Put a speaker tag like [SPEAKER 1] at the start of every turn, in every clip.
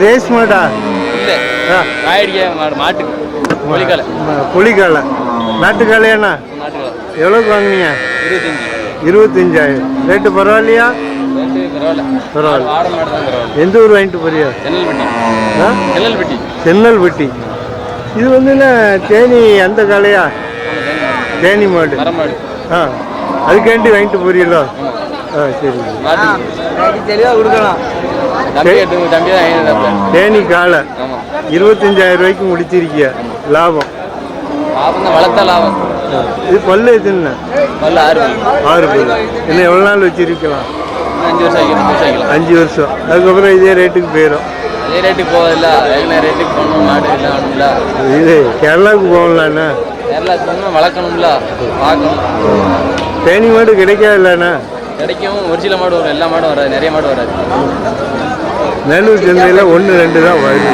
[SPEAKER 1] Race மாடா.
[SPEAKER 2] இல்லை.
[SPEAKER 1] ஆ,
[SPEAKER 2] ராயடிக்க மாடு மாட்டுக்கு.
[SPEAKER 1] புலிக்காலை. நாட்டுக்காலையாண்ணா
[SPEAKER 2] மாட்டுக்கு
[SPEAKER 1] எவ்வளோக்கு வாங்குனீங்க?
[SPEAKER 2] இருபத்தஞ்சி.
[SPEAKER 1] இருபத்தஞ்சாயிரம். ரேட்டு பரவாயில்லையா?
[SPEAKER 2] பரவாயில்ல.
[SPEAKER 1] எந்த ஊர் வாங்கிட்டு போறியா
[SPEAKER 2] சென்னல்பட்டி. சென்னல்பட்டி.
[SPEAKER 1] இது வந்து தேனி அந்த காலையா தேனி மாடு. ஆ. அதுக்காண்டி வாங்கிட்டு போறீங்களோ?
[SPEAKER 2] தெளிவாக கொடுக்கலாம். தான்
[SPEAKER 1] காலை. இருபத்தஞ்சாயிரம் ரூபாய்க்கு முடிச்சிருக்கிய? லாபம்.
[SPEAKER 2] வளர்த்தா லாபம்.
[SPEAKER 1] ஆ, இது பல்லு எதுன்னு
[SPEAKER 2] நல்ல ஆறு.
[SPEAKER 1] ஆறு பல்லு. இன்னும் எவ்வளோ நாள் வச்சிருக்கலாம்?
[SPEAKER 2] அஞ்சு வருஷம் ஆகிடும் அஞ்சு வருஷம் ஆகிக்கலாம்
[SPEAKER 1] அஞ்சு வருஷம். அதுக்கப்புறம் இதே ரேட்டுக்கு போயிடும்.
[SPEAKER 2] அதே ரேட்டுக்கு போவதில்ல ரேட்டுக்கு போகணும் மாடு
[SPEAKER 1] இது கேரளாவுக்கு போகலாண்ணா
[SPEAKER 2] கேரளா போகணும் வளர்க்கணும்ல. பார்க்கணும்.
[SPEAKER 1] தேனி மாடு கிடைக்காதுல்லண்ணா
[SPEAKER 2] கிடைக்கும். ஒரு சில மாடு வரும் எல்லா மாடும் வராது நிறைய மாடு வராது.
[SPEAKER 1] மேலூர் சந்தையில் ஒன்று ரெண்டு தான் வருது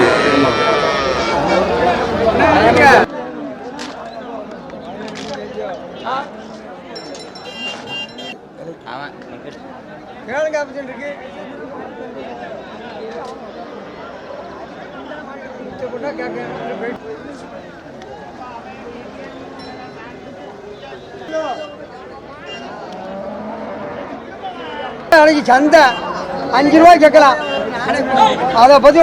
[SPEAKER 2] அவன்
[SPEAKER 3] நாளைக்கு சந்தை அஞ்சு ரூபாய் கேட்கலாம் அதை பற்றி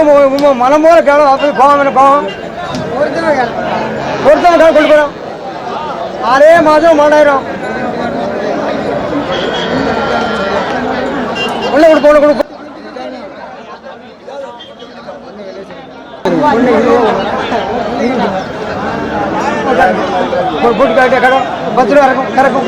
[SPEAKER 3] மனம் போல கேளம் அப்படி கோவம் வேணும் கோவம் ஒருத்தவங்க கால் கொண்டு போகிறோம் ஆறே மாதம் மூணாயிரம் உள்ள கொடுக்க உள்ள கொடுக்க போட்டு காட்டிய கடை பத்து ரூபா இறக்கும் கறக்கும்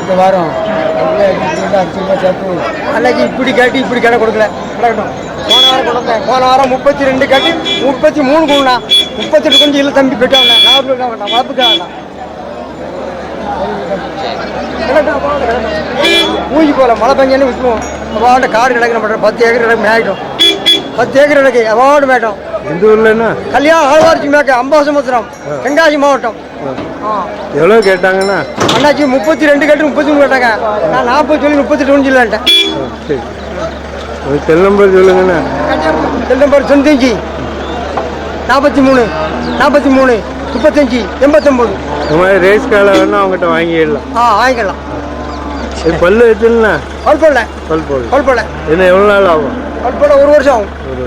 [SPEAKER 3] இந்த வாரம் அன்னைக்கு இப்படி கேட்டு இப்படி கடை கொடுக்கல. கிடக்கட்டும் போன வாரம் கொடுத்தேன் போன வாரம் முப்பத்தி ரெண்டு கேட்டு முப்பத்தி மூணு கொடுண்ணா முப்பத்தெட்டு கொஞ்சம் இல்லை தம்பி போயிட்டாங்க நாற்பது வேண்டாம் வளர்ப்புக்க வேண்டாம். ஊசி போல மழை பெஞ்சேன்னு விட்டுருவோம். அவாண்ட காடு கிடக்கிற மாட்டோம் பத்து ஏக்கர் கிடக்கு மேய்ட்டோம் பத்து ஏக்கர் கிடக்கு அவார்டு மேய்ட்டோம்
[SPEAKER 1] எந்த ஊர்லண்ணா
[SPEAKER 3] கல்யாணம் ஆழ்வார்ச்சி மேய்க்க அம்பாசமுத்திரம் தென்காசி மாவட்டம்.
[SPEAKER 1] எவ்வளோ கேட்டாங்கண்ணா
[SPEAKER 3] அண்ணாச்சி முப்பத்தி ரெண்டு கட்டு முப்பத்தி மூணு கேட்டாங்க. நான் நாற்பது சொல்லி முப்பத்தெட்டு ஒன்று சொல்லிட்டேன்.
[SPEAKER 1] சரி உங்கள் செல் நம்பர் சொல்லுங்கண்ணா.
[SPEAKER 3] செல் நம்பர் தொண்ணூத்தஞ்சு நாற்பத்தி மூணு நாற்பத்தி மூணு முப்பத்தஞ்சு எண்பத்தொம்போது.
[SPEAKER 1] இந்த மாதிரி ரேஸ் காலை வேணா அவங்ககிட்ட வாங்கிடலாம்.
[SPEAKER 3] ஆ வாங்கிக்கலாம்
[SPEAKER 1] இது பல்லு எத்துலண்ணா
[SPEAKER 3] கொல்பொல்ல
[SPEAKER 1] பல் போடு.
[SPEAKER 3] கொல்பொல்ல
[SPEAKER 1] என்ன எவ்வளோ நாள் ஆகும்?
[SPEAKER 3] கொல்பொல்ல ஒரு வருஷம் ஆகும்.
[SPEAKER 1] ஒரு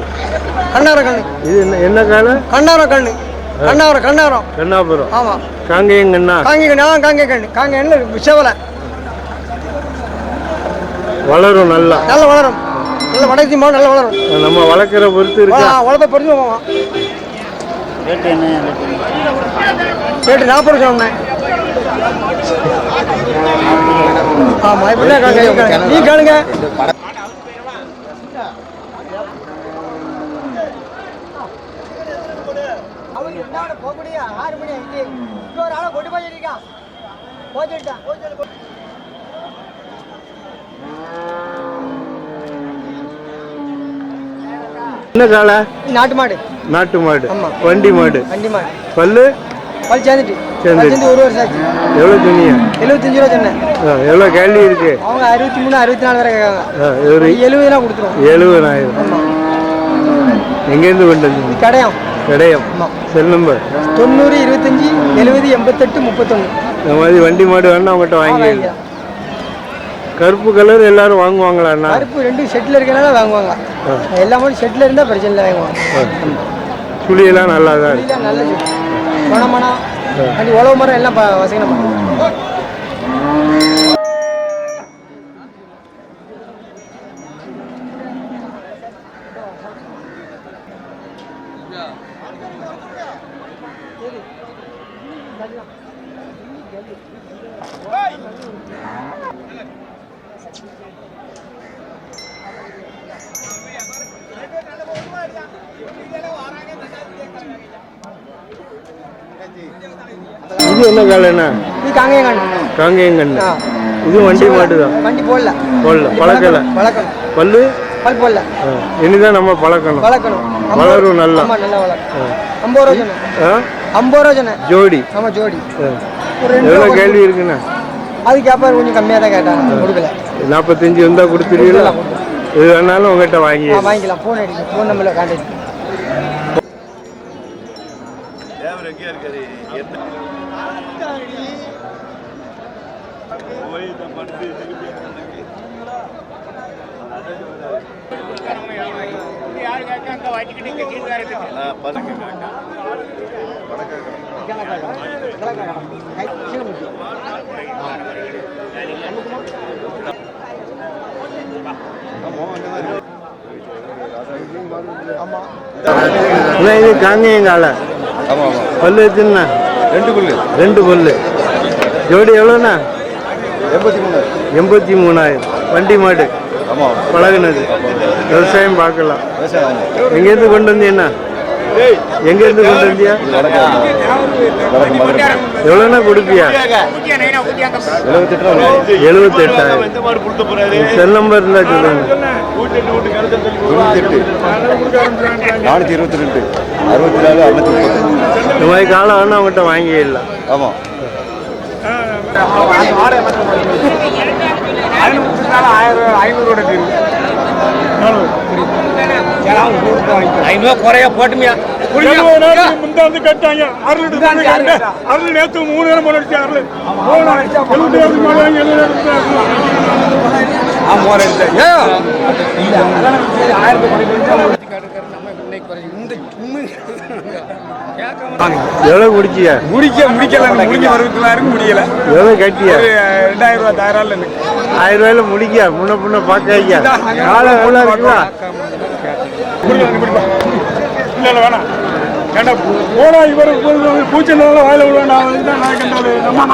[SPEAKER 3] கண்ணார கண்ணு.
[SPEAKER 1] இது என்ன என்ன காலை
[SPEAKER 3] கண்ணார கண்ணு. கண்ணாரம் கண்ணாரம்
[SPEAKER 1] கண்ணாபுரம்.
[SPEAKER 3] ஆமாம்
[SPEAKER 1] காங்கேயங்கண்ணா?
[SPEAKER 3] காங்கி கண்ணு ஆ காங்கி கண்ணு காங்கி என்ன விஷவலை
[SPEAKER 1] வளரும் நல்லா.
[SPEAKER 3] நல்லா வளரும். நல்ல வடக்கு மாவு நல்லா வளரும்.
[SPEAKER 1] நம்ம வளர்க்குற பொறுத்து இருக்கா?
[SPEAKER 3] உழப்ப பொறுத்து போவான் ரேட்டு நாற்பது ரூபா சொன்னேன் ஆமாம் இப்படி தான் கேளுங்க. நீ கேளுங்க
[SPEAKER 1] என்ன காலை?
[SPEAKER 3] நாட்டு மாடு.
[SPEAKER 1] நாட்டு மாடு. வண்டி மாடு.
[SPEAKER 3] வண்டி மாடு.
[SPEAKER 1] பல்லு?
[SPEAKER 3] பல் சேர்ந்துட்டு சேர்ந்து ஒரு வருஷம் ஆச்சு.
[SPEAKER 1] எவ்வளோ சொன்னீங்க
[SPEAKER 3] எழுபத்தஞ்சு ரூபா சொன்னேன்.
[SPEAKER 1] ஆ, எவ்வளோ கேள்வி இருக்கு?
[SPEAKER 3] அவங்க அறுபத்தி மூணு அறுபத்தி நாலு வரை கேட்காங்க. எழுபதுலாம் கொடுத்துருவோம்
[SPEAKER 1] எழுபதாயிரம். எங்கேருந்து கொண்டு வந்தீங்க?
[SPEAKER 3] கடையம். ஆமாம்
[SPEAKER 1] செல் நம்பர்
[SPEAKER 3] தொண்ணூறு இருபத்தஞ்சி எழுபது எண்பத்தெட்டு முப்பத்தொன்று
[SPEAKER 1] இந்த மாதிரி வண்டி மாடு வேணா அவங்ககிட்ட வாங்கிக்கலாம் கருப்பு கலர் எல்லாரும் வாங்குவாங்களாண்ணா
[SPEAKER 3] கருப்பு ரெண்டு செட்டில் இருக்கனால வாங்குவாங்க. எல்லா மாதிரி செட்டில் இருந்தால் பிரச்சனை இல்லை வாங்குவாங்க.
[SPEAKER 1] சுழியெல்லாம் நல்லா தான் இருக்கு.
[SPEAKER 3] அடி உழவு மரம் எல்லாம் ப- வசதியான மரம்
[SPEAKER 1] இது என்ன?
[SPEAKER 3] இது
[SPEAKER 1] காங்கேயங்கண்ணு. இது வண்டி மாடு தான்
[SPEAKER 3] வண்டி போடல.
[SPEAKER 1] போடல. பழக்கல?
[SPEAKER 3] வளர்க்கணும்
[SPEAKER 1] பல்லு?
[SPEAKER 3] பல் போடல.
[SPEAKER 1] இனிதான் நம்ம பழக்கணும்.
[SPEAKER 3] வளர்க்கணும்
[SPEAKER 1] வளரும் நல்லா.
[SPEAKER 3] ஆமா நல்லா வளரும். ஐம்பது ரூபா சொன்னேன். ஐம்பது ரூபா சொன்னேன்.
[SPEAKER 1] ஜோடி.
[SPEAKER 3] ஆமா ஜோடி.
[SPEAKER 1] எவ்வளோ கேள்வி இருக்குண்ணா?
[SPEAKER 3] அது கேப்பாரு கொஞ்சம் கம்மியாக தான் கேட்டாங்க கொடுக்கல.
[SPEAKER 1] நாற்பத்தஞ்சு வந்தால் கொடுத்துருவீங்களா? இது வேணாலும் உங்கள்கிட்ட வாங்கி
[SPEAKER 3] வாங்கிக்கலாம். ஃபோன் அடிக்கும் ஃபோன் நம்பரில் கான்டாக்ட்
[SPEAKER 1] இது காங்கேயங்கால. பல்லு வச்சுண்ணா
[SPEAKER 2] ரெண்டு புல்லு.
[SPEAKER 1] ரெண்டு பல்லு. ஜோடி எவ்வளோண்ணா
[SPEAKER 2] எண்பத்தி மூணு
[SPEAKER 1] எண்பத்தி மூணாயிரம். வண்டி மாடு.
[SPEAKER 2] ஆமாம்
[SPEAKER 1] பழகுனது. விவசாயம் பார்க்கலாம். எங்கேருந்து கொண்டு வந்தீங்கண்ணா எங்கேருந்து கொண்டு வந்தியா எவ்வளோண்ணா கொடுப்பியா? எழுபத்தெட்டாயிரம். செல் நம்பர் இருந்தால் சொல்லுங்க.
[SPEAKER 2] நானூற்றி இருபத்தி ரெண்டு. அறுபத்தி நாலு முப்பது
[SPEAKER 1] இந்த மாதிரி காலம் வேணா அவங்ககிட்ட வாங்கிடலாம்
[SPEAKER 2] ஆமாம் ஐநூறுவா குறையா போட்டுமியா.
[SPEAKER 4] முந்தாந்து கட்டாங்க. அருள் அருள் நேற்று மூணு நேரம் போனடிச்சு அருள். எழுபத்தி
[SPEAKER 1] எவ்வளோ குடிச்சியா
[SPEAKER 4] முடிக்க முடிக்கல முடிஞ்ச அறுபத்தி முடியல.
[SPEAKER 1] எவ்வளோ கட்டியா?
[SPEAKER 4] ரெண்டாயிரம் ரூபாய் தாயிரம் எனக்கு.
[SPEAKER 1] ஆயிரம் ரூபாயில முடிக்க முன்ன பின்ன பார்க்க ஐயா காலம் எவ்வளோ இருக்குதா?
[SPEAKER 4] இல்ல வேணாம். ஏண்டா போடா இவர் பூச்சனால வாயில விட நான் வந்து நான் கண்டாது. நம்ம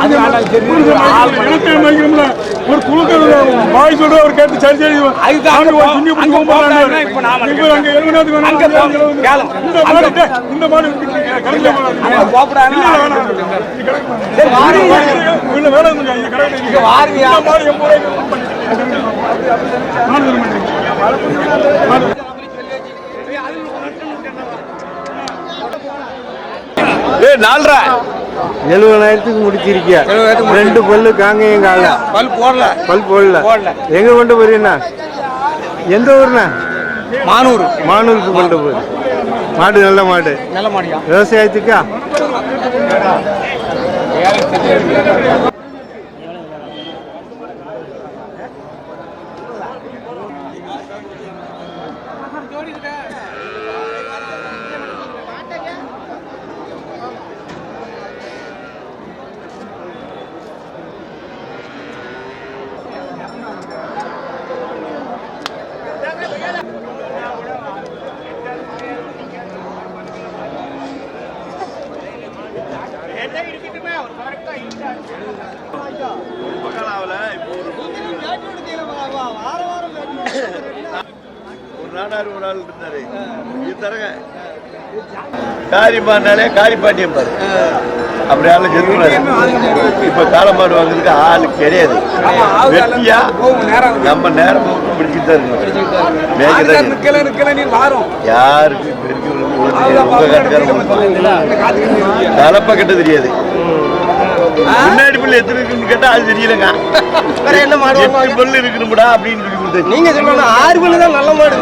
[SPEAKER 4] இனத்தை மதிக்கணும்ல ஒரு குழுக்கள் வாய் சொல்ற அவர் கேட்டு சரி சரி சாமி ஒரு துணி பிடிச்சி போகிறாங்க இப்போ அங்க எழுபதாவது வேணும் இந்த மாடு டேய், இந்த மாடு கடையில் இல்ல வேலை இல்லைங்க இந்த கடையில் இந்த மாடு எண்பது ரூபாய்க்கு
[SPEAKER 2] ஏ நாலரை.
[SPEAKER 1] எழுபதாயிரத்துக்கு முடிச்சிருக்கியா? ரெண்டு பல்லு காங்கேயம் காலம்
[SPEAKER 2] பல் போடல.
[SPEAKER 1] பல் போடல. எங்க கொண்டு போறீங்கண்ணா எந்த ஊர்ண்ணா?
[SPEAKER 3] மானூர்.
[SPEAKER 1] மானூருக்கு கொண்டு போய் மாடு நல்ல மாடு.
[SPEAKER 3] நல்ல மாடியா?
[SPEAKER 1] விவசாயத்துக்கா?
[SPEAKER 5] ஒரு நாடார் ஒரு ஆள் இருந்தாரு இது தரங்க காரிமானாலே காரிப்பாட்டியம் பாரு. அப்படி ஆளு ஜென்மனாரு இப்ப காலமாடு வாங்குறதுக்கு ஆளு கிடையாது. வெட்டியா நம்ம நேரம் பிடிச்சிட்டு இருக்கணும். யாருக்கு கலப்ப கட்ட தெரியாது. முன்னாடி புல்லு எத்தனை இருக்குன்னு கேட்டா அது தெரியலங்க.
[SPEAKER 3] வேற என்ன மாடு
[SPEAKER 5] எட்டு புல்லு இருக்கணும்டா அப்படின்னு சொல்லி கொடுத்தாச்சு.
[SPEAKER 3] நீங்க சொல்லணும். ஆறு பல்லு தான் நல்ல மாடு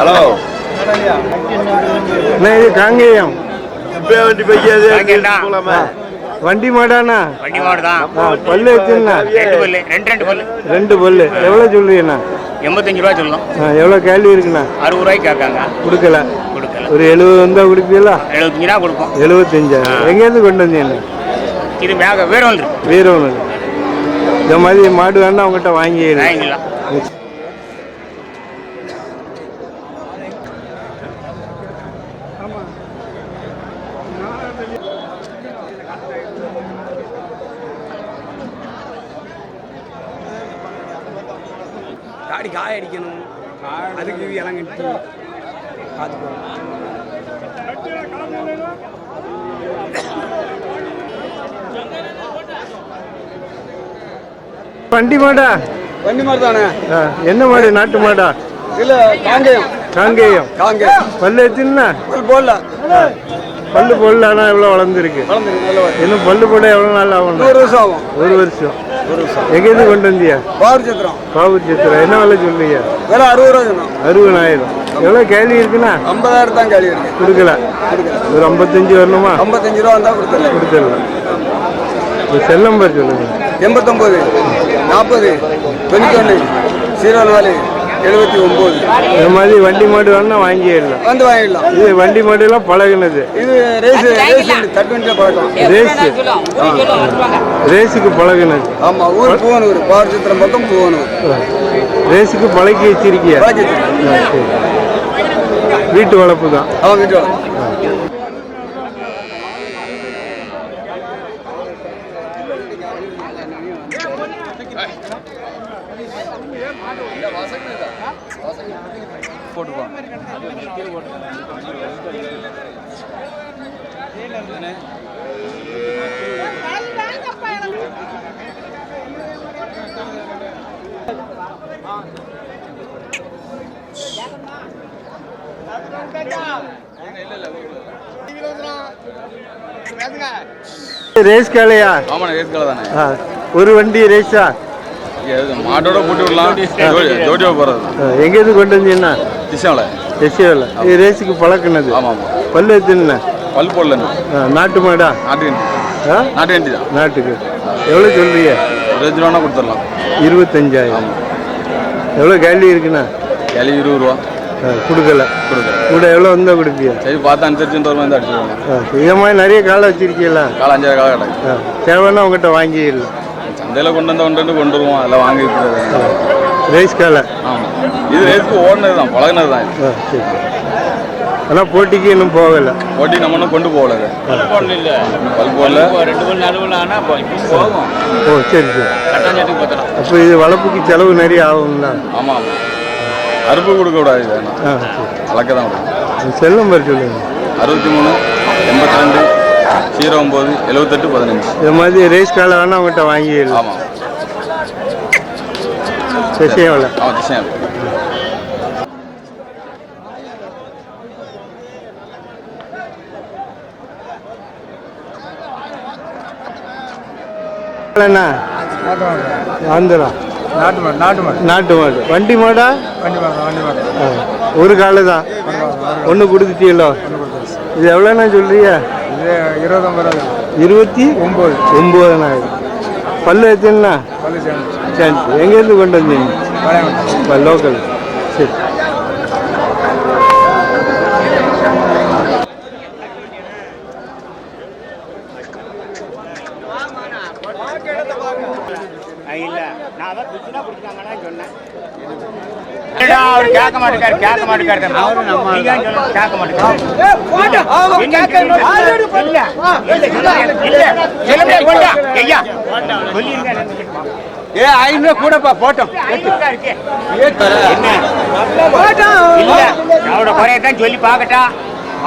[SPEAKER 5] ஹலோ.
[SPEAKER 1] காங்கேயம்.
[SPEAKER 5] இப்ப வண்டி பைக்காது போலாமா?
[SPEAKER 1] வண்டி மாடாண்ணா
[SPEAKER 6] வண்டி மாடு தான்
[SPEAKER 1] பல்லு வச்சுண்ணா
[SPEAKER 6] ரெண்டு பல்லு ரெண்டு ரெண்டு பல்லு.
[SPEAKER 1] ரெண்டு பல்லு. எவ்வளோ சொல்றீங்கண்ணா?
[SPEAKER 6] எண்பத்தஞ்சு ரூபா சொல்லணும்
[SPEAKER 1] ஆ, எவ்வளோ கேள்வி இருக்குண்ணா?
[SPEAKER 6] அறுபது ரூபாய்க்கு கேட்காங்க.
[SPEAKER 1] கொடுக்கல.
[SPEAKER 6] கொடுக்கல.
[SPEAKER 1] ஒரு எழுபது வந்தா கொடுப்பீங்களா?
[SPEAKER 6] எழுபத்தஞ்சு ரூபா கொடுப்போம்.
[SPEAKER 1] எழுபத்தஞ்சா? எங்கேருந்து கொண்டு வந்தீங்கண்ணா?
[SPEAKER 6] இது மேக வேற வந்து
[SPEAKER 1] வீரவனு இந்த மாதிரி மாடு வேணா அவங்ககிட்ட வாங்கிடுறேன்
[SPEAKER 6] வாங்கிக்கலாம்
[SPEAKER 7] தாடி காய அடிக்கணும்
[SPEAKER 5] அதுக்கு இது கட்டி
[SPEAKER 1] வண்டி மாடா.
[SPEAKER 5] வண்டி மாதிரி தானே
[SPEAKER 1] என்ன மாடு நாட்டு மாடா?
[SPEAKER 5] இல்ல காங்கேயம்.
[SPEAKER 1] காங்கேயம்.
[SPEAKER 5] காங்கேயம்.
[SPEAKER 1] பல்லு
[SPEAKER 5] புல் போடல.
[SPEAKER 1] பல்லு போடல ஆனால் எவ்வளோ வளர்ந்துருக்கு. இன்னும் பல்லு போட எவ்வளோ நாள் ஆகும்
[SPEAKER 5] நூறு வருஷம் ஆகும்.
[SPEAKER 1] ஒரு வருஷம். எங்கேருந்து கொண்டு வந்தியா
[SPEAKER 5] பாரு சித்திரம்
[SPEAKER 1] பாபு சித்திரம் என்ன விலை சொல்றீங்க?
[SPEAKER 5] விலை அறுபது ரூபா சொன்னோம்.
[SPEAKER 1] அறுபதாயிரம். எவ்வளோ கேள்வி இருக்குண்ணா?
[SPEAKER 5] ஐம்பதாயிரம் தான் கேள்வி இருக்கு.
[SPEAKER 1] கொடுக்கல. ஒரு ஐம்பத்தஞ்சு வரணுமா?
[SPEAKER 5] ஐம்பத்தஞ்சு ரூபா வந்தா கொடுத்துடலாம்.
[SPEAKER 1] கொடுத்துடலாம். ஒரு செல் நம்பர் சொல்லுங்க.
[SPEAKER 5] எண்பத்தொம்போது நாற்பது தொண்ணூத்தொன்று ஜீரோ நாலு எழுபத்தி ஒம்பது.
[SPEAKER 1] இந்த மாதிரி வண்டி மாடு வேணா வாங்கிடலாம்.
[SPEAKER 5] வந்து வாங்கிடலாம்.
[SPEAKER 1] இது வண்டி மாடுலாம் பழகுனது.
[SPEAKER 5] இது ரேஸ் ரேஸ் தட்டு வண்டியில் பழக்கம்.
[SPEAKER 1] ரேஸ் ரேஸுக்கு பழகுனது.
[SPEAKER 5] ஆமாம் ஊர் பூவனூர் பார் சித்திரம் பக்கம் பூவனூர்.
[SPEAKER 1] ரேஸுக்கு பழக்கி வச்சிருக்கியா. வீட்டு வளர்ப்பு தான்.
[SPEAKER 5] அவன் வீட்டு
[SPEAKER 1] ரேஸ் காலையா
[SPEAKER 2] ஆமாண்ணே ரேஸ் கலை தானே
[SPEAKER 1] ஒரு வண்டி ரேஸா
[SPEAKER 2] மாட்டோட போட்டு விடலாம். ஜோடி- ஜோடியா போகிறது
[SPEAKER 1] எங்கேருந்து கொண்டு வந்தீங்கன்னா?
[SPEAKER 2] திசாவில்.
[SPEAKER 1] எஸ்ஏவில் இது ரேஸுக்கு பழக்குனது.
[SPEAKER 2] ஆமாம்
[SPEAKER 1] பல்லு எத்தின?
[SPEAKER 2] பல் போடலண்ணே
[SPEAKER 1] நாட்டு மாடா?
[SPEAKER 2] நாட்டு நாட்டு கண்டி தான்.
[SPEAKER 1] நாட்டுக்கு. எவ்வளோ சொல்றீங்க?
[SPEAKER 2] இருபது ரூபானா கொடுத்துடலாம்.
[SPEAKER 1] இருபத்தஞ்சாயிரம். எவ்வளோ கேள்வி இருக்குண்ணா?
[SPEAKER 2] கிளி இருபது ரூபா.
[SPEAKER 1] கொடுக்கல.
[SPEAKER 2] கொடுக்குறேன்
[SPEAKER 1] கூட எவ்வளோ வந்தால் கொடுப்பியா?
[SPEAKER 2] சரி பார்த்து அனுசரிச்சு இந்த வந்து அடிச்சுருவாங்க
[SPEAKER 1] இதை மாதிரி நிறைய காலை வச்சிருக்கீங்களா?
[SPEAKER 2] காலை அஞ்சாயிரம் காலை
[SPEAKER 1] ஆ, தேவைன்னா உங்ககிட்ட வாங்கிடலாம்.
[SPEAKER 2] சந்தையில் கொண்டு வந்த கொண்டு வந்து கொண்டு வருவோம் அதெல்லாம் வாங்கி
[SPEAKER 1] ரேஸ் காலை
[SPEAKER 2] ஆமாம் இது ரேஸ்க்கு ஓடினது தான் பழகினது தான்
[SPEAKER 1] ஆனால் போட்டிக்கு இன்னும் போகலை.
[SPEAKER 2] ஓட்டி நம்ம இன்னும் கொண்டு போகல.
[SPEAKER 6] இல்லை
[SPEAKER 2] பல் போடல
[SPEAKER 6] ரெண்டு மணி நடுவில் ஆனால் போகும்
[SPEAKER 1] ஓ சரி சரி. அப்போ இது வளர்ப்புக்கு செலவு நிறைய ஆகுங்களா
[SPEAKER 2] ஆமாம் ஆமாம் அறுப்பு கொடுக்க கூடாது இது. வேணாம் வளர்க்க தான் விடணும்
[SPEAKER 1] செல் நம்பர் சொல்லுங்கள்
[SPEAKER 2] அறுபத்தி மூணு எண்பத்தி ரெண்டு. ஜீரோ ஒம்பது எழுபத்தெட்டு பதினஞ்சு.
[SPEAKER 1] இது மாதிரி ரேஸ் காலை வேணா அவங்ககிட்ட வாங்கிடலாம்.
[SPEAKER 2] ஆமாம்
[SPEAKER 1] என்ன
[SPEAKER 5] நாட்டு மாடு நாட்டு மாடு.
[SPEAKER 1] நாட்டு மாடு. வண்டி மாடா?
[SPEAKER 5] வண்டி மாடு வண்டி மாடு.
[SPEAKER 1] ஆ, ஒரு காலு தான். ஒன்று கொடுத்துட்டீங்களோ? இது எவ்வளோண்ணா சொல்றீங்க?
[SPEAKER 5] இருபத்தொம்பது ரூபா
[SPEAKER 1] இருபத்தி
[SPEAKER 5] ஒம்பது.
[SPEAKER 1] ஒம்பதனாயிரம் பல்லு எத்தனா
[SPEAKER 5] பள்ளி சேர்ந்து
[SPEAKER 1] எங்கேருந்து கொண்டு வந்தீங்க? லோக்கல். சரி
[SPEAKER 6] இல்லை நான் அதான் பிடிச்சினா பிடிச்சாங்கன்னா சொன்னேன் அவர் கேட்க மாட்டேங்காரு கேட்க மாட்டேங்காரு. அவரு நம்ம கேட்க மாட்டேங்காரு.
[SPEAKER 5] ஏ ஐநூறு கூடப்பா போட்டோம்.
[SPEAKER 6] அவரோட குறையத்தான் சொல்லி பார்க்கட்டா.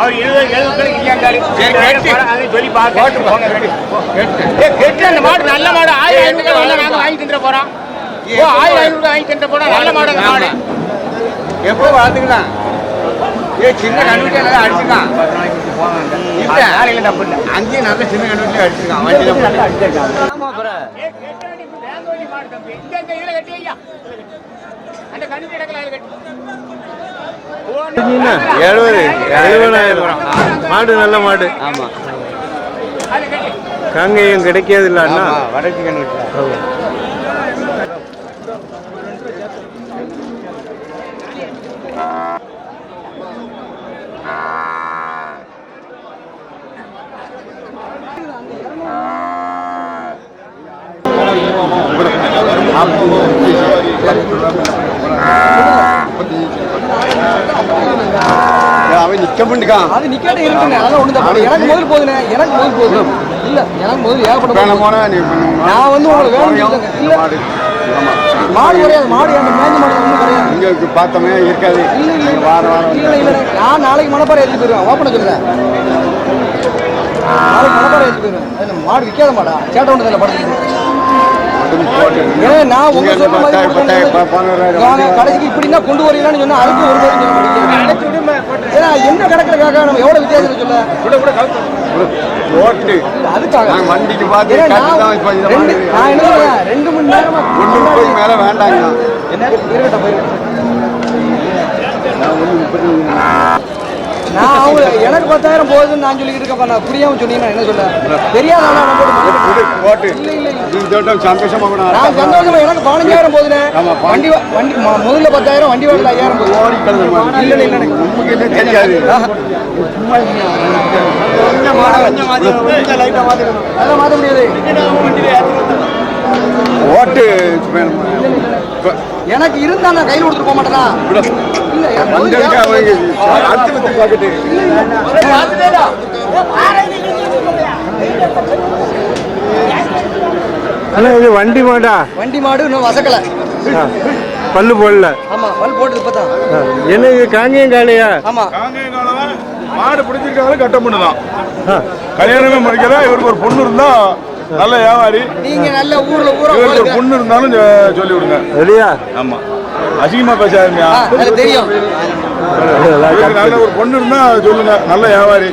[SPEAKER 6] அவர் எழுபது எழுபது இல்லையாண்டாரு சொல்லி பார்க்க கெட்டு. அந்த மாடு நல்ல மாடு. ஆயிரம் ஐநூறு ரூபாய் நாங்க வாங்கி தின்ற போறோம் ஓ ஆயிரம் ஐநூறு வாங்கி தின்ற போறோம் நல்ல மாடு அந்த மாடு.
[SPEAKER 5] எப்போ வளர்த்துக்கலாம்? ஏ சின்ன கண்டுபிடி எல்லாம் அடிச்சுக்கான். இல்ல
[SPEAKER 6] நாளையில தப்பு இல்லை.
[SPEAKER 5] அங்கேயும் நல்ல சின்ன கண்டுபிடி அடிச்சுக்கான். வண்டியில
[SPEAKER 1] எழுபது. எழுபதாயிரம். மாடு நல்ல மாடு.
[SPEAKER 5] ஆமாம்
[SPEAKER 1] காங்கேயம் கிடைக்காது இல்ல அண்ணா
[SPEAKER 5] வடக்கு கண்டுபிடி அவன் நிக்க பண்ணிக்கான்
[SPEAKER 7] அது நிக்கட்ட இருக்குங்க அதெல்லாம் ஒண்ணு எனக்கு முதல் போதுனே எனக்கு முதல் போகுது இல்ல எனக்கு முதல் ஏகப்பட்ட
[SPEAKER 5] நீ
[SPEAKER 7] நான் வந்து உங்களுக்கு வேணும் இல்ல. மாடு கிடையாது. மாடு அந்த மேய்ஞ்ச மாடு ஒன்றும் கிடையாது.
[SPEAKER 5] இங்க பார்த்தோமே இருக்காது.
[SPEAKER 7] இல்லை இல்லை
[SPEAKER 5] வாரம் வாரம்
[SPEAKER 7] இல்லை இல்லை. நான் நாளைக்கு மணப்பாறை எடுத்து போயிடுவேன். ஓப்பனை சொல்ல நாளைக்கு மணப்பாறை எடுத்து போயிடுவேன். மாடு விற்காத மாடா. சேட்டை ஒன்று இதில் படுத்துக்கிட்டு. ஏன்னா நான் உங்க சொல்ற மாதிரி கடைசிக்கு இப்படின்னா கொண்டு வரீங்களான்னு சொன்னா அதுக்கு ஒரு மாதிரி. ஏன்னா என்ன கிடக்கிறதுக்காக நம்ம எவ்வளவு வித்தியாசம் சொல்ல
[SPEAKER 5] ஓட்டு
[SPEAKER 7] அதுக்காக.
[SPEAKER 5] வண்டிக்கு பார்த்து
[SPEAKER 7] நான் ரெண்டு என்ன மணி நேரமா
[SPEAKER 5] ஒன்று முப்பது மேலே வேண்டாங்க.
[SPEAKER 7] என்ன? நான் அவங்க எனக்கு பத்தாயிரம் போகுதுன்னு நான் சொல்லிக்கிட்டு இருக்கேன் நான் புரியாம சொன்னீங்கன்னா என்ன சொல்ல
[SPEAKER 5] தோட்டம் சந்தோஷமா
[SPEAKER 7] நான் சந்தோஷமா எனக்கு பதினஞ்சாயிரம் போகுதுண்ணே. வண்டி வண்டி முதல்ல பத்தாயிரம் வண்டி வாடகை ஐயாயிரம் போகுது. இல்ல இல்ல
[SPEAKER 5] என்ன தெரியாது.
[SPEAKER 7] அதெல்லாம் மாத்த முடியாது.
[SPEAKER 5] ஓட்டு
[SPEAKER 7] எனக்கு இருந்தா நான் கையில் கொடுத்துட்டு போக மாட்டேனா?
[SPEAKER 1] அண்ணா இது வண்டி மாடா?
[SPEAKER 7] வண்டி மாடு இன்னும் வசக்கல.
[SPEAKER 1] பல்லு போடல.
[SPEAKER 7] ஆமா பல் போட்டது இப்பதான்.
[SPEAKER 1] என்ன இது காங்கேயம் காளையா?
[SPEAKER 7] ஆமா.
[SPEAKER 4] மாடு பிடிச்சிருக்காங்க கட்ட பண்ணுதான் கல்யாணமே முடிக்கல இவருக்கு ஒரு பொண்ணு இருந்தா நல்ல வியாபாரி.
[SPEAKER 7] நீங்க நல்ல ஊர்ல ஊரா
[SPEAKER 4] ஒரு. பொண்ணு இருந்தாலும் சொல்லி விடுங்க
[SPEAKER 1] ரெடியா
[SPEAKER 4] ஆமா. அசிங்கமா பேசாதீங்க.
[SPEAKER 7] எனக்கு தெரியும்.
[SPEAKER 4] நல்ல ஒரு பொண்ணு இருந்தா சொல்லுங்க. நல்ல வியாபாரி.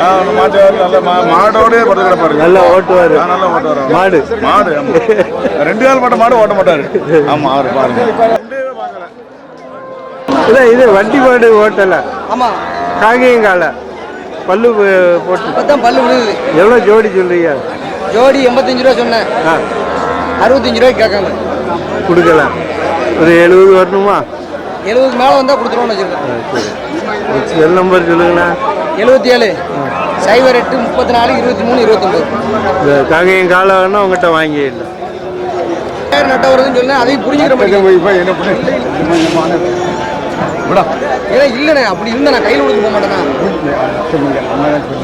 [SPEAKER 4] ஆ, மாட்டு வியாபாரி நல்ல மா- மாடோடயே படுத்து கிடப்பாரு
[SPEAKER 1] நல்லா ஓட்டுவாரு.
[SPEAKER 4] நல்லா.
[SPEAKER 1] மாடு.
[SPEAKER 4] மாடு. ரெண்டு கால் பட்ட மாடு ஓட்ட மாட்டாரு. ஆமா அவரு பாருங்க.
[SPEAKER 1] இல்ல இது வண்டி மாடு ஓட்டல.
[SPEAKER 7] ஆமா.
[SPEAKER 1] காங்கேயம் காளை பல்லு போட்டு.
[SPEAKER 7] இப்பதான் பல்லு விழுகுது.
[SPEAKER 1] எவ்வளோ ஜோடி சொல்றீங்க?
[SPEAKER 7] ஜோடி எண்பத்தஞ்சு ரூபா சொன்னேன்.
[SPEAKER 1] ஆ.
[SPEAKER 7] அறுபத்தஞ்சு ரூபாய்க்கு கேட்காங்க
[SPEAKER 1] கொடுக்கலாம் ஒரு எழுபது வரணுமா?
[SPEAKER 7] எழுபதுக்கு மேலே வந்தால் கொடுத்துருவோம்னு வச்சுருக்கேன்
[SPEAKER 1] செல் நம்பர் சொல்லுங்கண்ணா.
[SPEAKER 7] எழுபத்தி ஏழு சைபர் எட்டு முப்பத்தி நாலு இருபத்தி மூணு இருபத்தொம்பது
[SPEAKER 1] காங்கேயம் காளை வேணா உங்கள்கிட்ட வாங்கிடலாம்
[SPEAKER 7] நட்ட வருதுன்னு சொன்னேன் அதையும் புரிஞ்சுக்கிற
[SPEAKER 5] இப்போ என்ன பண்ண?
[SPEAKER 7] ஏன்னா இல்லைண்ணே அப்படி இருந்தா நான் கையில் கொடுக்க போக மாட்டேனா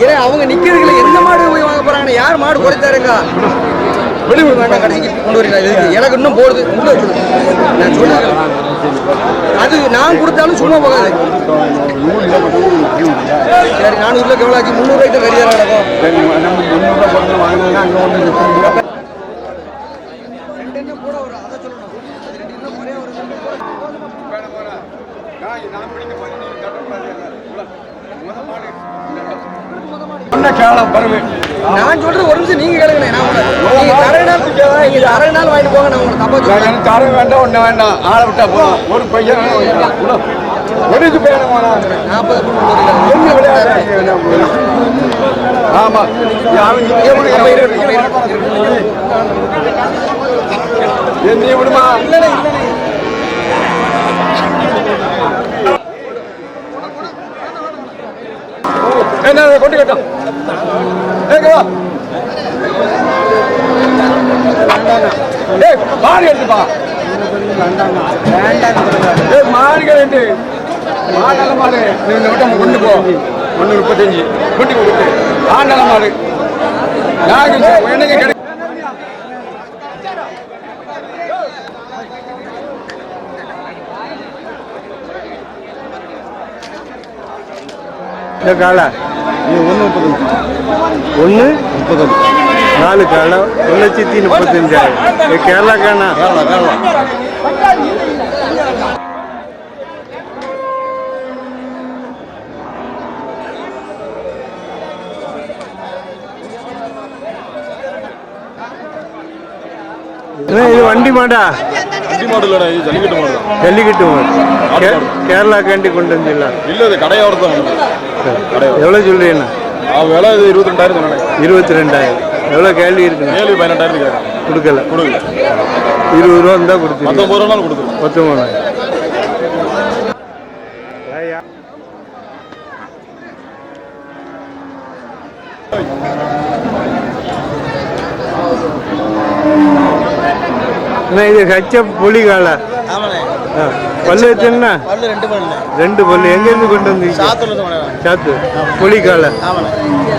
[SPEAKER 7] ஏன்னா அவங்க நிக்கிறதுல எந்த மாடு போய் வாங்க போறாங்க யார் மாடு குறைச்சாருங்க வெளி வேண்டாம் கடைசிக்கு கொண்டு வரீங்களா? இதுக்கு எனக்கு இன்னும் போடுது உள்ள நான் சொல்லுவேன் அது நான் கொடுத்தாலும் சும்மா போகாது. சரி நானூறுல எவ்வளோ முந்நூறுவாய்க்கு தான் கறியாரம் நடக்கும். ரெண்டு என்ன நான் சொல்றது ஒரு நிமிஷம் நீங்க கேளுங்க நான் அரை நாள் நீங்க அரை நாள் வாங்கிட்டு போங்க நான் உங்களை தப்பா சொல்றேன்.
[SPEAKER 5] வேண்டாம் ஒண்ணு வேண்டாம். ஆளை விட்டா போதும். ஒரு பையன் ஒருக்கு பையன்
[SPEAKER 7] நாற்பது கொண்டு வரீங்க.
[SPEAKER 5] ஆமா. என்னைய விடுமா?
[SPEAKER 7] இல்லைண்ணே, இல்லைண்ணே.
[SPEAKER 5] என்ன கொண்டு கட்டும் மாடு எடுத்துப்பா ஏய் மாடுகள் மாடல மாடு. இந்த கொண்டு போ. ஒன்று முப்பத்தஞ்சு. குட்டி கொடுத்து ஆண்டல மாடு. நாங்கள் கிடைக்கும்
[SPEAKER 1] இந்த
[SPEAKER 5] ஒன்று முப்பத்தஞ்சு
[SPEAKER 1] ஒன்று
[SPEAKER 5] முப்பத்தஞ்சு
[SPEAKER 1] நாலு காளை ஒரு லட்சத்தி முப்பத்தஞ்சாயிரம் இது கேரளா காணா
[SPEAKER 5] கேரளா கேரளா.
[SPEAKER 1] இது வண்டி மாடா.
[SPEAKER 4] வண்டி மாடு இல்லடா இது ஜல்லிக்கட்டு மாடு
[SPEAKER 1] ஜல்லிக்கட்டு மாடு. கேரளா காண்டி கொண்டு வந்துடலாம்
[SPEAKER 4] இல்ல இது கடையோரம் தான் கடையோரம்
[SPEAKER 1] எவ்வளோ சொல்றீங்கண்ணா
[SPEAKER 4] விலை இது இருபத்தி ரெண்டாயிரம் சொன்னாங்க.
[SPEAKER 1] இருபத்தி ரெண்டாயிரம் எவ்வளோ கேள்வி இருக்குண்ணா
[SPEAKER 4] ஏழு பதினெட்டாயிரம் கேட்கறேன்
[SPEAKER 1] கொடுக்கல.
[SPEAKER 4] கொடுக்கல.
[SPEAKER 1] இருபது ரூபா இருந்தால் கொடுத்துருங்க.
[SPEAKER 4] பத்தொம்பது ரூபானாலும் கொடுத்துருவோம்
[SPEAKER 1] பத்தொம்பதாயிரம் அண்ணா இது ஹச்சப் புலி காலை
[SPEAKER 7] ஆமாண்ணே.
[SPEAKER 1] ஆ, பல்லு
[SPEAKER 7] பல்லு ரெண்டு பல்லு.
[SPEAKER 1] எங்கேருந்து கொண்டு வந்தீங்க? சாத்து புலிக்கால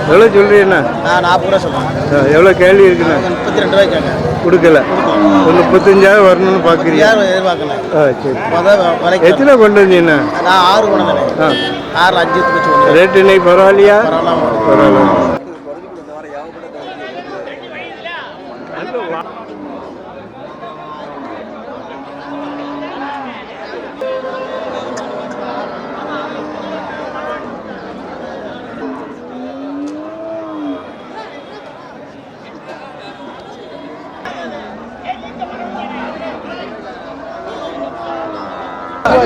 [SPEAKER 1] எவ்வளோ சொல்றீங்கண்ணா?
[SPEAKER 8] நான் நாற்பது ரூபா சொல்றேன்
[SPEAKER 1] எவ்வளோ கேள்வி இருக்குண்ணா?
[SPEAKER 8] முப்பத்தி ரெண்டு ரூபாய்க்கு கேட்க
[SPEAKER 1] கொடுக்கல. ஒரு முப்பத்தஞ்சாயிரம் வரணும்னு பார்க்குறீங்க. ஆ சரி. எத்தனை கொண்டு வந்தீங்கண்ணா?
[SPEAKER 8] நான் ஆறு கொண்டு வந்தேன்
[SPEAKER 1] ஆ.
[SPEAKER 8] ஆறு அஞ்சு
[SPEAKER 1] ரேட்டு இன்னைக்கு பரவாயில்லையா? பரவாயில்ல.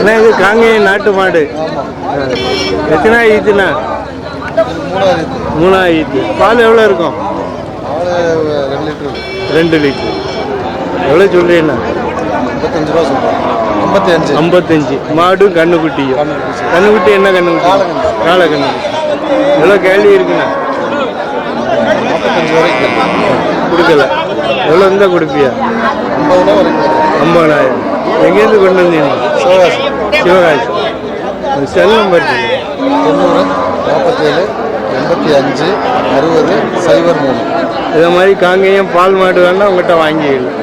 [SPEAKER 1] ஏன்னா இது காங்கேயம் நாட்டு மாடு. எத்தனை எத்தனை ஆயிடுச்சுண்ணா ஈத்து பால் எவ்வளோ இருக்கும்? ரெண்டு லிட்டர். எவ்வளோ சொல்றீங்கண்ணா?
[SPEAKER 8] ஐம்பத்தஞ்சு. ரூபா
[SPEAKER 1] ஐம்பத்தஞ்சு மாடும் கண்ணுக்குட்டியும் கண்ணுக்குட்டி என்ன கண்ணுக்குட்டி? கால கண்ணுக்குட்டி எவ்வளோ கேள்வி இருக்குண்ணா?
[SPEAKER 8] முப்பத்தஞ்சு
[SPEAKER 1] கொடுக்கல. எவ்வளோ இருந்தால் கொடுப்பியா?
[SPEAKER 8] ஐம்பது
[SPEAKER 1] ஐம்பதாயிரம் எங்கேருந்து கொண்டு வந்தீங்க?
[SPEAKER 8] சிவகாசி.
[SPEAKER 1] சிவகாசி. செல் நம்பர்
[SPEAKER 8] தொண்ணூறு நாற்பத்தேழு எண்பத்தி அஞ்சு அறுபது சைபர் மூணு.
[SPEAKER 1] இதை மாதிரி காங்கேயம் பால் மாடு வேணா உங்கள்கிட்ட வாங்கிக்கலாம்